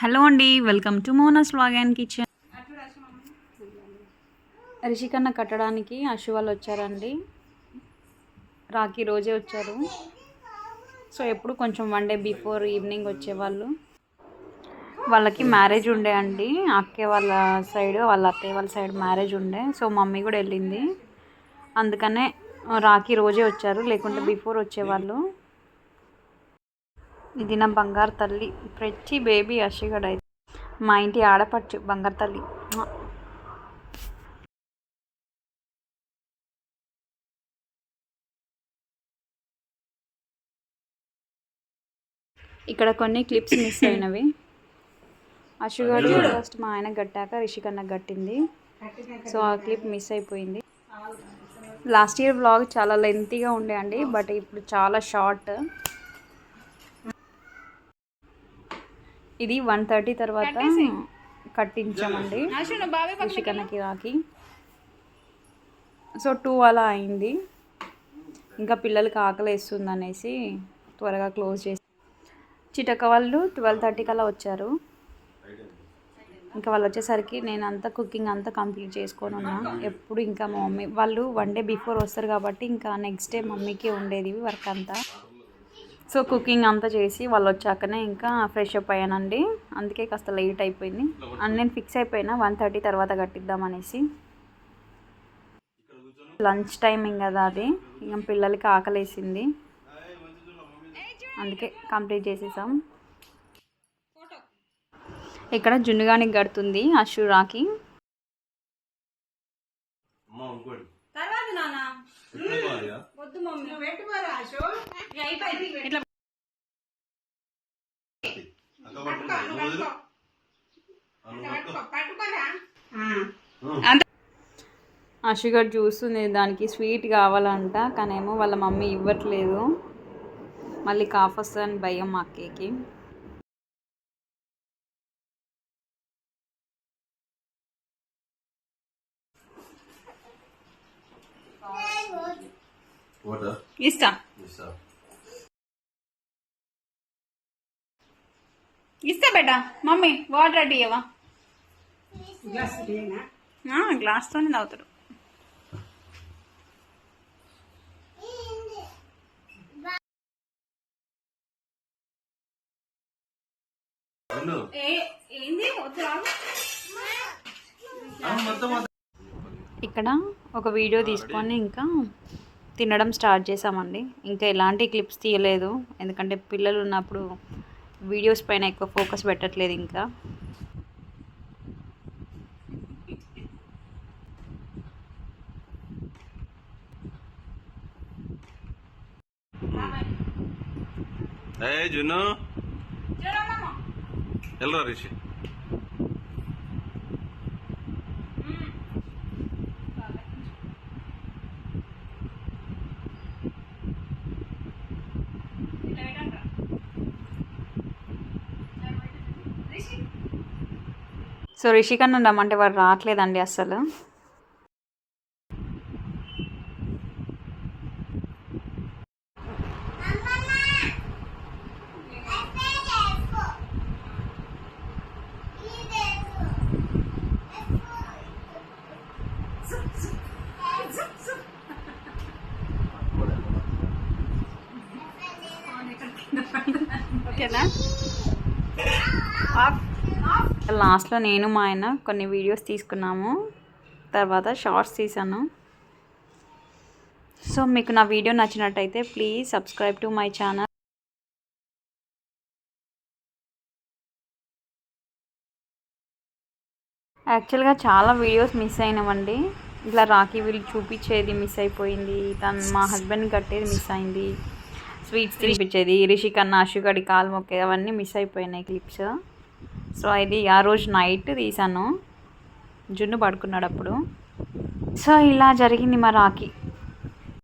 Hello అండి welcome to Mona's vlog and kitchen. రిషికన్న కట్టడానికి అశు వాళ్ళు వచ్చారండి. రాఖీ రోజే వచ్చారు. సో ఎప్పుడు కొంచెం వన్ డే బిఫోర్ ఈవినింగ్ వచ్చేవాళ్ళు. వాళ్ళకి మ్యారేజ్ ఉండే అండి. అక్కే వాళ్ళ సైడ్ వాళ్ళ అత్తయ్య వాళ్ళ సైడ్ మ్యారేజ్ ఉండే. సో మమ్మీ కూడా వెళ్ళింది. అందుకనే రాఖీ రోజే వచ్చారు లేకుంటే బిఫోర్ వచ్చేవాళ్ళు. ఇది నా బంగారు తల్లి. ప్రతి బేబీ అషిగడ్ అయితే మా ఇంటి ఆడపడుచు బంగారు తల్లి. ఇక్కడ కొన్ని క్లిప్స్ మిస్ అయినవి. అషుగడ్ ఫస్ట్ మా ఆయన గట్టాక రిషికన్న గట్టింది సో ఆ క్లిప్ మిస్ అయిపోయింది. లాస్ట్ ఇయర్ బ్లాగ్ చాలా లెంతీగా ఉండే అండి బట్ ఇప్పుడు చాలా షార్ట్ ఇది వన్ థర్టీ తర్వాత కట్టించామండి. రిషికన్నకి రాకి. సో టూ అలా అయింది. ఇంకా పిల్లలకి ఆకలి వేస్తుంది అనేసి త్వరగా క్లోజ్ చేసి చిటక వాళ్ళు ట్వెల్వ్ థర్టీకి అలా వచ్చారు. ఇంకా వాళ్ళు వచ్చేసరికి నేను అంతా కుకింగ్ అంతా కంప్లీట్ చేసుకొని ఉన్నా. ఎప్పుడు ఇంకా మా మమ్మీ వాళ్ళు వన్ డే బిఫోర్ వస్తారు కాబట్టి ఇంకా నెక్స్ట్ డే మమ్మీకి ఉండేది వర్క్ అంతా. సో కుకింగ్ అంతా చేసి వాళ్ళు వచ్చాకనే ఇంకా ఫ్రెష్ అప్ అయ్యానండి. అందుకే కాస్త లేట్ అయిపోయింది. అండ్ నేను ఫిక్స్ అయిపోయినా వన్ థర్టీ తర్వాత కట్టిద్దాం అనేసి. లంచ్ టైమింగ్ కదా అది. ఇక పిల్లలకి ఆకలేసింది. అందుకే కంప్లీట్ చేసేసాం. ఇక్కడ జున్నుగానికి గడుతుంది అశు రాకి అమ్మ ఇంకోటి తర్వాత నాన్న పెట్టుకోవాలిగా? వద్దు మమ్మీ. పెట్టుకోరా. అశో ఇట్లా చూస్తుంది దానికి స్వీట్ కావాలంట కానేమో వాళ్ళ మమ్మీ ఇవ్వట్లేదు. మళ్ళీ కాఫ్ వస్తుందని భయం మా అక్కకి. ఇస్తా ఇస్తా. ఇస్తా బేట మమ్మీ వాటర్ అడ్డు ఇవ్వవా గ్లాస్ గ్లాస్తోనే తాగుతాడు. ఇక్కడ ఒక వీడియో తీసుకొని ఇంకా తినడం స్టార్ట్ చేసామండి ఇంకా ఎలాంటి క్లిప్స్ తీయలేదు. ఎందుకంటే పిల్లలు ఉన్నప్పుడు వీడియోస్ పైన ఎక్కువ ఫోకస్ పెట్టట్లేదు ఇంకా. ఏ జున్ను. వెళ్ళరా రిషి. సో రిషికన్న రమ్మంటే వాడు రావట్లేదండి అసలు ఓకేనా? లాస్ట్లో నేను మా ఆయన కొన్ని వీడియోస్ తీసుకున్నాము. తర్వాత షార్ట్స్ తీసాను. సో మీకు నా వీడియో నచ్చినట్టయితే please subscribe to my channel. యాక్చువల్గా చాలా వీడియోస్ మిస్ అయినామండి ఇట్లా రాఖీ వీళ్ళు చూపించేది మిస్ అయిపోయింది. తను మా హస్బెండ్ కట్టేది మిస్ అయింది. స్వీట్స్ తినిపించేది. రిషికన్న అశుగడి కాలు మొక్కేది అవన్నీ మిస్ అయిపోయినాయి క్లిప్స్. సో ఇది ఆ రోజు నైట్ తీసాను జున్ను పడుకున్నాడు అప్పుడు. సో ఇలా జరిగింది మా రాఖీ.